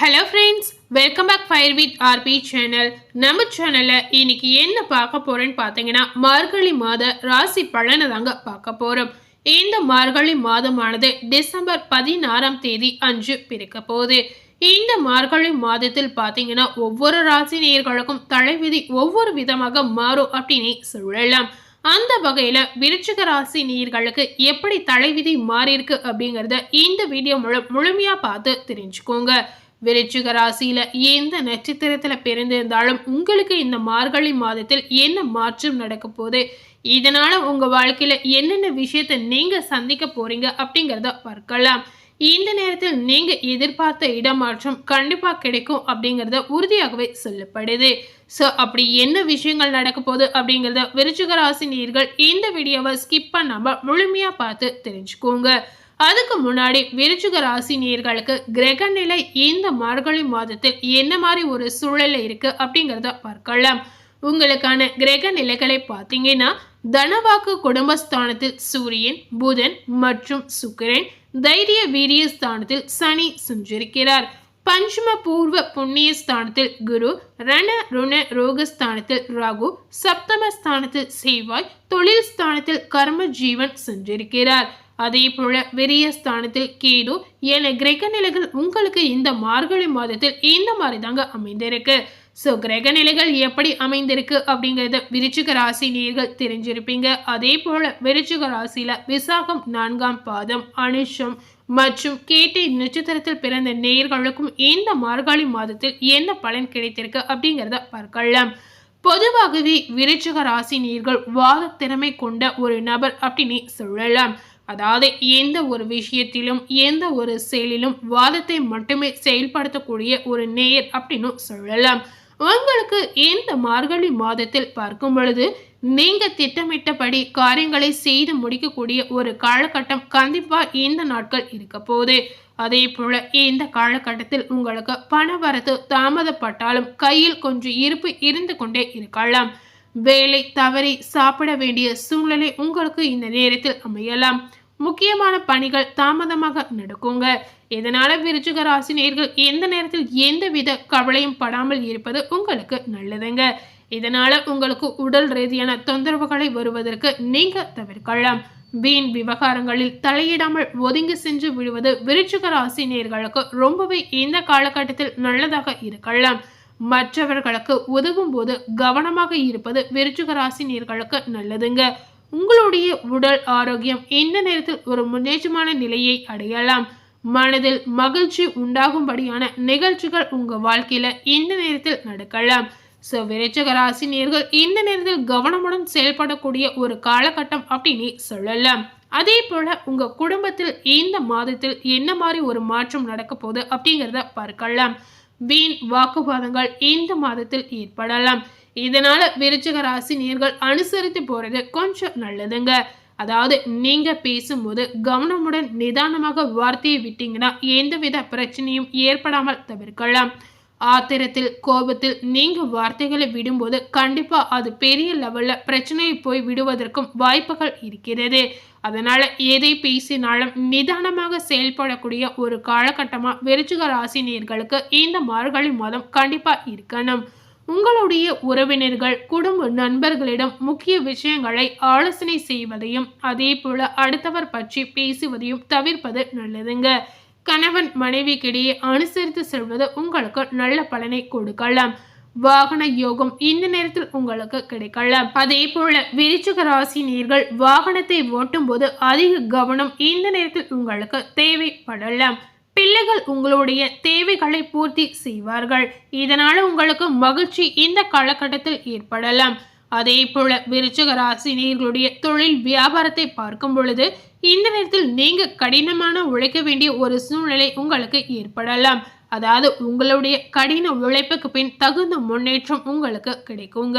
Hello friends welcome back fire with RP channel நம்ம சேனலில் இன்னைக்கு என்ன பார்க்க போகிறேன்னு பார்த்தீங்கன்னா மார்கழி மாத ராசி பலனை தாங்க பார்க்க போகிறோம் இந்த மார்கழி மாதமானது டிசம்பர் பதினாறாம் தேதி அன்று பிறக்க போகுது. இந்த மார்கழி மாதத்தில் பார்த்தீங்கன்னா ஒவ்வொரு ராசி நேர்களுக்கும் தலைவிதி ஒவ்வொரு விதமாக மாறும் அப்படின்னு சொல்லலாம். அந்த வகையில் விருச்சிக ராசி நீர்களுக்கு எப்படி தலைவிதி மாறியிருக்கு அப்படிங்கிறத இந்த வீடியோ முழு முழுமையாக பார்த்து தெரிஞ்சுக்கோங்க. விருச்சிக ராசியில எந்த நட்சத்திரத்துல பிறந்திருந்தாலும் உங்களுக்கு இந்த மார்கழி மாதத்தில் என்ன மாற்றம் நடக்க போகுது? இதனால உங்க வாழ்க்கையில என்னென்ன விஷயத்தை நீங்க சந்திக்க போறீங்க அப்படிங்கிறத பார்க்கலாம். இந்த நேரத்தில் நீங்க எதிர்பார்த்த இடமாற்றம் கண்டிப்பா கிடைக்கும் அப்படிங்கறத உறுதியாகவே சொல்லப்படுது. ஸோ அப்படி என்ன விஷயங்கள் நடக்க போகுது அப்படிங்கிறத விருச்சிக ராசி நீர்கள் இந்த வீடியோவை ஸ்கிப் பண்ணாம முழுமையா பார்த்து தெரிஞ்சுக்கோங்க. அதுக்கு முன்னாடி விருச்சிக ராசி நேர்களுக்கு கிரக நிலை இந்த மார்கழி மாதத்தில் என்ன மாதிரி ஒரு சூழல்ல இருக்கு அப்படிங்கிறத பார்க்கலாம். உங்களுக்கான கிரக நிலைகளை பார்த்தீங்கன்னா தனவாக்கு குடும்பஸ்தானத்தில் சூரியன் புதன் மற்றும் சுக்கிரன் தைரிய வீரிய ஸ்தானத்தில் சனி சஞ்சரிக்கிறார். பஞ்சம பூர்வ புண்ணிய ஸ்தானத்தில் குரு ரண ருண ரோகஸ்தானத்தில் ராகு சப்தம ஸ்தானத்தில் செவ்வாய் தொழில் ஸ்தானத்தில் கர்ம ஜீவன் சஞ்சரிக்கிறார். அதே போல விரிய ஸ்தானத்தில் கேது என கிரக நிலைகள் உங்களுக்கு இந்த மார்கழி மாதத்தில் இந்த மாதிரி தாங்க அமைந்திருக்கு. ஸோ கிரக நிலைகள் எப்படி அமைந்திருக்கு அப்படிங்கிறத விருச்சிக ராசி நேர்கள் தெரிஞ்சிருப்பீங்க. அதே போல விருச்சிக ராசியில விசாகம் நான்காம் பாதம் அனுஷம் மற்றும் கேட்டை நட்சத்திரத்தில் பிறந்த நேயர்களுக்கும் இந்த மார்கழி மாதத்தில் என்ன பலன் கிடைத்திருக்கு அப்படிங்கிறத பார்க்கலாம். பொதுவாகவே விருச்சிக ராசி நேர்கள் வாத திறமை கொண்ட ஒரு நபர் அப்படின்னு சொல்லலாம். அதாவது எந்த ஒரு விஷயத்திலும் எந்த ஒரு செயலிலும் வாதத்தை மட்டுமே செயல்படுத்தக்கூடிய ஒரு நேயர் அப்படின்னு சொல்லலாம். உங்களுக்கு இந்த மார்கழி மாதத்தில் பார்க்கும் பொழுது நீங்க திட்டமிட்டபடி காரியங்களை செய்து முடிக்கக்கூடிய ஒரு காலகட்டம் கண்டிப்பா இந்த நாட்கள் இருக்க போகுது. அதே போல இந்த காலகட்டத்தில் உங்களுக்கு பண வரத்து தாமதப்பட்டாலும் கையில் கொஞ்சம் இருப்பு இருந்து கொண்டே இருக்கலாம். வேலை தவறி சாப்பிட வேண்டிய சூழ்நிலை உங்களுக்கு இந்த நேரத்தில் அமையலாம். முக்கியமான பணிகள் தாமதமாக நடக்குங்க. இதனால விருச்சிக ராசி நேர்கள் எந்த நேரத்தில் எந்தவித கவலையும் படாமல் இருப்பது உங்களுக்கு நல்லதுங்க. இதனால உங்களுக்கு உடல் ரீதியான தொந்தரவுகளை வருவதற்கு நீங்க தவிர்க்கலாம். வீண் விவகாரங்களில் தலையிடாமல் ஒதுங்கி சென்று விடுவது விருச்சிக ராசி நேர்களுக்கு ரொம்பவே இந்த காலகட்டத்தில் நல்லதாக இருக்கலாம். மற்றவர்களுக்கு உதவும் போது கவனமாக இருப்பது விருச்சிக ராசி நேர்களுக்கு நல்லதுங்க. உங்களுடைய உடல் ஆரோக்கியம் இந்த நேரத்தில் ஒரு முன்னேற்றமான நிலையை அடையலாம்? மனதில் மகிழ்ச்சி உண்டாகும்படியான நிகழ்ச்சிகள் உங்கள் வாழ்க்கையில் எந்த நேரத்தில் நடக்கலாம்? ஸோ விரைச்சக ராசினியர்கள் இந்த நேரத்தில் கவனமுடன் செயல்படக்கூடிய ஒரு காலகட்டம் அப்படின்னு சொல்லலாம். அதே போல உங்கள் குடும்பத்தில் இந்த மாதத்தில் என்ன மாதிரி ஒரு மாற்றம் நடக்க போகுது அப்படிங்கிறத பார்க்கலாம். வீண் வாக்குவாதங்கள் இந்த மாதத்தில் ஏற்படலாம்? இதனால விருச்சிக ராசி நேர்கள் அனுசரித்து போறது கொஞ்சம் நல்லதுங்க. அதாவது நீங்க பேசும்போது கவனமுடன் நிதானமாக வார்த்தையை விட்டீங்கன்னா எந்தவித பிரச்சனையும் ஏற்படாமல் தவிர்க்கலாம். ஆத்திரத்தில் கோபத்தில் நீங்க வார்த்தைகளை விடும்போது கண்டிப்பா அது பெரிய லெவல்ல பிரச்சனையை போய் விடுவதற்கும் வாய்ப்புகள் இருக்கிறது. அதனால எதை பேசினாலும் நிதானமாக செயல்படக்கூடிய ஒரு காலகட்டமா விருச்சிக ராசினியர்களுக்கு இந்த மார்கழி மாதம் கண்டிப்பா இருக்கணும். உங்களுடைய உறவினர்கள் குடும்ப நண்பர்களிடம் முக்கிய விஷயங்களை ஆலோசனை செய்வதையும் அதே போல அடுத்தவர் பற்றி பேசுவதையும் தவிர்ப்பது நல்லதுங்க. கணவன் மனைவிக்கிடையே அனுசரித்து செல்வது உங்களுக்கு நல்ல பலனை கொடுக்கலாம். வாகன யோகம் இந்த நேரத்தில் உங்களுக்கு கிடைக்கலாம். அதே போல விருச்சிக ராசி நீர்கள் வாகனத்தை ஓட்டும் போது அதிக கவனம் இந்த நேரத்தில் உங்களுக்கு தேவைப்படலாம். பிள்ளைகள் உங்களுடைய தேவைகளை பூர்த்தி செய்வார்கள். இதனால் உங்களுக்கு மகிழ்ச்சி இந்த காலகட்டத்தில் ஏற்படலாம். அதே போல விருச்சக ராசினியர்களுடைய தொழில் வியாபாரத்தை பார்க்கும் பொழுது இந்த நேரத்தில் நீங்க கடினமான உழைக்க வேண்டிய ஒரு சூழ்நிலை உங்களுக்கு ஏற்படலாம். அதாவது உங்களுடைய கடின உழைப்புக்கு பின் தகுந்த முன்னேற்றம் உங்களுக்கு கிடைக்குங்க.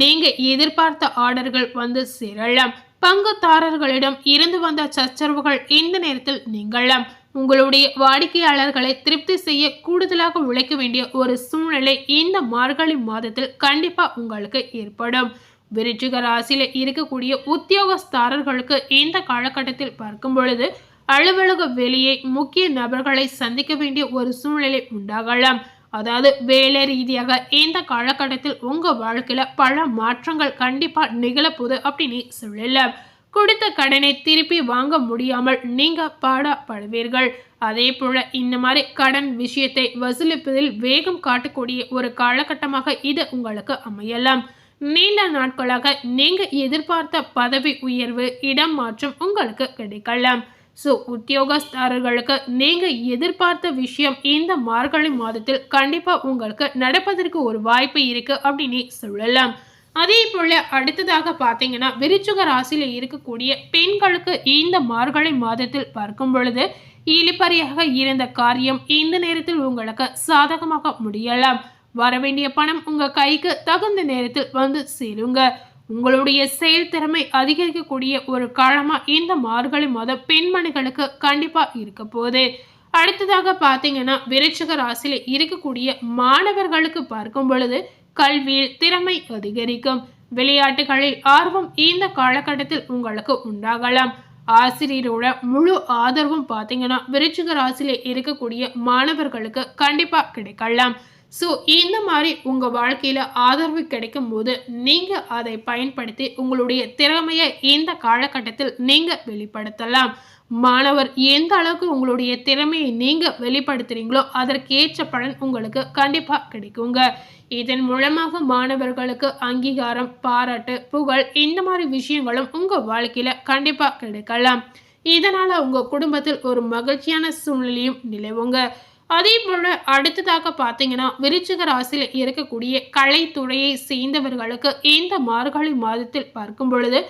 நீங்க எதிர்பார்த்த ஆர்டர்கள் வந்து சேரலாம். பங்குதாரர்களிடம் இருந்து வந்த சச்சரவுகள் இந்த நேரத்தில் நீங்களாம் உங்களுடைய வாடிக்கையாளர்களை திருப்தி செய்ய கூடுதலாக உழைக்க வேண்டிய ஒரு சூழ்நிலை இந்த மார்கழி மாதத்தில் கண்டிப்பா உங்களுக்கு ஏற்படும். விருச்சிக ராசியில இருக்கக்கூடிய உத்தியோகஸ்தாரர்களுக்கு இந்த காலகட்டத்தில் பார்க்கும் பொழுது அலுவலக வெளியே முக்கிய நபர்களை சந்திக்க வேண்டிய ஒரு சூழ்நிலை உண்டாகலாம். அதாவது வேலை ரீதியாக இந்த காலகட்டத்தில் உங்க வாழ்க்கையில பல மாற்றங்கள் கண்டிப்பா நிகழப்போகுது அப்படின்னு சொல்லலாம். கொடுத்த கடனை திருப்பி வாங்க முடியாமல் நீங்க பாடப்படுவீர்கள். அதே போல இந்த மாதிரி கடன் விஷயத்தை வசூலிப்பதில் வேகம் காட்டக்கூடிய ஒரு காலகட்டமாக இது உங்களுக்கு அமையலாம். நீண்ட நாட்களாக நீங்க எதிர்பார்த்த பதவி உயர்வு இடம் மாற்றம் உங்களுக்கு கிடைக்கலாம். ஸோ உத்தியோகஸ்தாரர்களுக்கு நீங்க எதிர்பார்த்த விஷயம் இந்த மார்கழி மாதத்தில் கண்டிப்பா உங்களுக்கு நடப்பதற்கு ஒரு வாய்ப்பு இருக்கு அப்படின்னு சொல்லலாம். அதே போல அடுத்ததாக பார்த்தீங்கன்னா விருச்சுக ராசியில இருக்கக்கூடிய பெண்களுக்கு இந்த மார்கழி மாதத்தில் பார்க்கும் பொழுது இழிப்பறையாக இருந்த காரியம் இந்த நேரத்தில் உங்களுக்கு சாதகமாக முடியலாம். வரவேண்டிய பணம் உங்க கைக்கு தகுந்த நேரத்தில் வந்து சேருங்க. உங்களுடைய செயல்திறமை அதிகரிக்கக்கூடிய ஒரு காலமா இந்த மார்கழி மாதம் பெண்மணிகளுக்கு கண்டிப்பா இருக்க போகுது. அடுத்ததாக பார்த்தீங்கன்னா விருச்சிக ராசியில இருக்கக்கூடிய மாணவர்களுக்கு பார்க்கும் பொழுது கல்வியில் திறமை அதிகரிக்கும். விளையாட்டுகளில் ஆர்வம் இந்த காலகட்டத்தில் உங்களுக்கு உண்டாகலாம். ஆசிரியரோட முழு ஆதரவும் பார்த்தீங்கன்னா விருச்சிக ராசியில் இருக்கக்கூடிய மாணவர்களுக்கு கண்டிப்பாக கிடைக்கலாம். ஸோ இந்த மாதிரி உங்கள் வாழ்க்கையில் ஆதரவு கிடைக்கும் போது நீங்கள் அதை பயன்படுத்தி உங்களுடைய திறமையை இந்த காலகட்டத்தில் நீங்கள் வெளிப்படுத்தலாம். மாணவர் எந்த அளவுக்கு உங்களுடைய திறமையை நீங்கள் வெளிப்படுத்துகிறீங்களோ அதற்கேற்ற பலன் உங்களுக்கு கண்டிப்பாக கிடைக்குங்க. இதன் மூலமாக மாணவர்களுக்கு அங்கீகாரம் பாராட்டு புகழ் இந்த மாதிரி விஷயங்களும் உங்கள் வாழ்க்கையில் கண்டிப்பாக கிடைக்கலாம். இதனால் உங்கள் குடும்பத்தில் ஒரு மகிழ்ச்சியான சூழ்நிலையும் நிலவுங்க. அதே போல அடுத்ததாக பார்த்தீங்கன்னா விருச்சிக ராசியில் இருக்கக்கூடிய கலைத்துறையை சேர்ந்தவர்களுக்கு இந்த மார்கழி மாதத்தில் பார்க்கும் பொழுது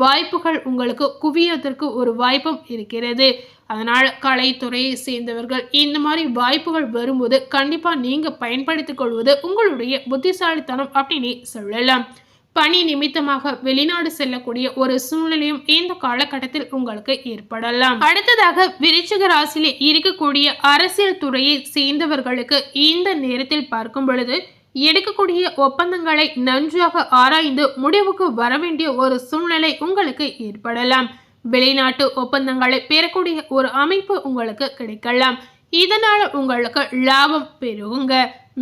வாய்ப்புகள் உங்களுக்கு குவியதற்கு ஒரு வாய்ப்பும் இருக்கிறது. அதனால் கலைத்துறையை சேர்ந்தவர்கள் இந்த மாதிரி வாய்ப்புகள் வரும்போது கண்டிப்பாக நீங்கள் பயன்படுத்திக் கொள்வது உங்களுடைய புத்திசாலித்தனம் அப்படின்னு சொல்லலாம். பணி நிமித்தமாக வெளிநாடு செல்லக்கூடிய ஒரு சூழ்நிலையும் இந்த காலகட்டத்தில் உங்களுக்கு ஏற்படலாம். அடுத்ததாக விருச்சிக ராசியில இருக்கக்கூடிய அரசியல் துறையை சேர்ந்தவர்களுக்கு இந்த நேரத்தில் பார்க்கும் பொழுது எடுக்கக்கூடிய ஒப்பந்தங்களை நன்றாக ஆராய்ந்து முடிவுக்கு வர வேண்டிய ஒரு சூழ்நிலை உங்களுக்கு ஏற்படலாம். வெளிநாட்டு ஒப்பந்தங்களை பெறக்கூடிய ஒரு அமைப்பு உங்களுக்கு கிடைக்கலாம். இதனால் உங்களுக்கு லாபம் பெறுங்க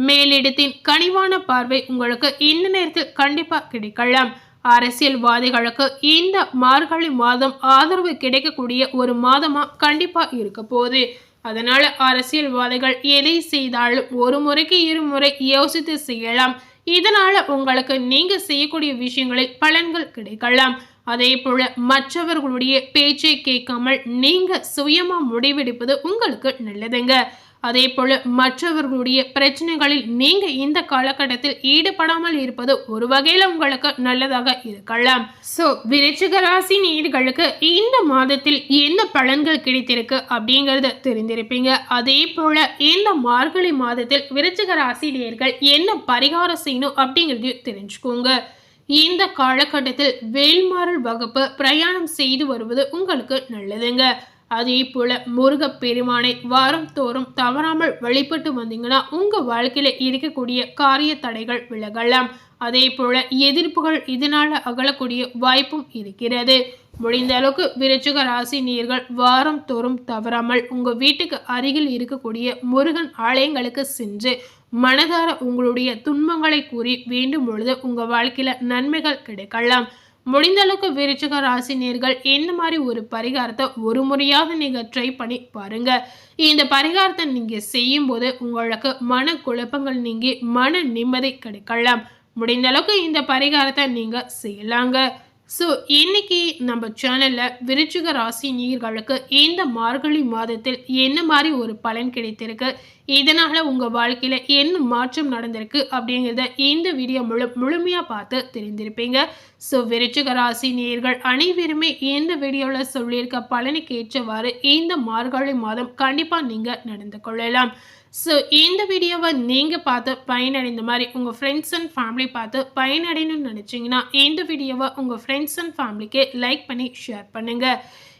மேலிடத்தின் கனிவான பார்வை உங்களுக்கு இந்த நேரத்தில் கண்டிப்பாக கிடைக்கலாம். அரசியல்வாதிகளுக்கு இந்த மார்கழி மாதம் ஆதரவு கிடைக்கக்கூடிய ஒரு மாதமாக கண்டிப்பாக இருக்க போகுது. அதனால் அரசியல்வாதிகள் எதை செய்தாலும் ஒரு முறைக்கு இருமுறை யோசித்து செய்யலாம். இதனால் உங்களுக்கு நீங்கள் செய்யக்கூடிய விஷயங்களில் பலன்கள் கிடைக்கலாம். அதே போல மற்றவர்களுடைய பேச்சை கேட்காமல் நீங்கள் சுயமாக முடிவெடுப்பது உங்களுக்கு நல்லதுங்க. அதே போல மற்றவர்களுடைய பிரச்சனைகளில் நீங்க இந்த காலகட்டத்தில் ஈடுபடாமல் இருப்பது ஒரு வகையில உங்களுக்கு நல்லதாக இருக்கலாம். சோ விருச்சிக ராசி நீர்களுக்கு இந்த மாதத்தில் என்ன பலன்கள் கிடைத்திருக்கு அப்படிங்கறத தெரிந்திருப்பீங்க. அதே போல இந்த மார்கழி மாதத்தில் விருச்சிக ராசி நேர்கள் என்ன பரிகாரம் செய்யணும் அப்படிங்கறதையும் தெரிஞ்சுக்கோங்க. இந்த காலகட்டத்தில் வேல்மாறல் வகுப்பு பிரயாணம் செய்து வருவது உங்களுக்கு நல்லதுங்க. அதே போல முருகப்பெருமானை வாரம் தோறும் தவறாமல் வழிபட்டு வந்தீங்கன்னா உங்க வாழ்க்கையில இருக்கக்கூடிய காரிய தடைகள் விலகலாம். அதே போல எதிர்ப்புகள் இதனால அகலக்கூடிய வாய்ப்பும் இருக்கிறது. முடிந்த அளவுக்கு விருச்சிக ராசி நீர்கள் வாரம் தோறும் தவறாமல் உங்க வீட்டுக்கு அருகில் இருக்கக்கூடிய முருகன் ஆலயங்களுக்கு சென்று மனதார உங்களுடைய துன்பங்களை கூறி வேண்டும் பொழுது உங்க வாழ்க்கையில நன்மைகள் கிடைக்கலாம். முடிந்த அளவுக்கு விருச்சிக ராசி நேர்கள் இந்த மாதிரி ஒரு பரிகாரத்தை ஒரு முறையாக நீங்கள் ட்ரை பண்ணி பாருங்க. இந்த பரிகாரத்தை நீங்கள் செய்யும் போது உங்களுக்கு மன குழப்பங்கள் நீங்கி மன நிம்மதி கிடைக்கலாம். முடிந்த அளவுக்கு இந்த பரிகாரத்தை நீங்கள் செய்யலாங்க. ஸோ இன்னைக்கு நம்ம சேனலில் விருச்சிக ராசி நீர்களுக்கு இந்த மார்கழி மாதத்தில் என்ன மாதிரி ஒரு பலன் கிடைத்திருக்கு? இதனால் உங்கள் வாழ்க்கையில் என்ன மாற்றம் நடந்திருக்கு அப்படிங்கிறத இந்த வீடியோ முழு முழுமையாக பார்த்து தெரிந்திருப்பீங்க. ஸோ விருச்சிக ராசி நீர்கள் அனைவருமே இந்த வீடியோவில் சொல்லியிருக்க பலனுக்கு ஏற்றவாறு இந்த மார்கழி மாதம் கண்டிப்பாக நீங்கள் நடந்து கொள்ளலாம். ஸோ இந்த வீடியோவை நீங்கள் பார்த்து பயனடைந்த மாதிரி உங்கள் ஃப்ரெண்ட்ஸ் அண்ட் ஃபேமிலி பார்த்து பயனடையணும்னு நினச்சிங்கன்னா இந்த வீடியோவை உங்கள் ஃப்ரெண்ட்ஸ் அண்ட் ஃபேமிலிக்கு லைக் பண்ணி ஷேர் பண்ணுங்கள்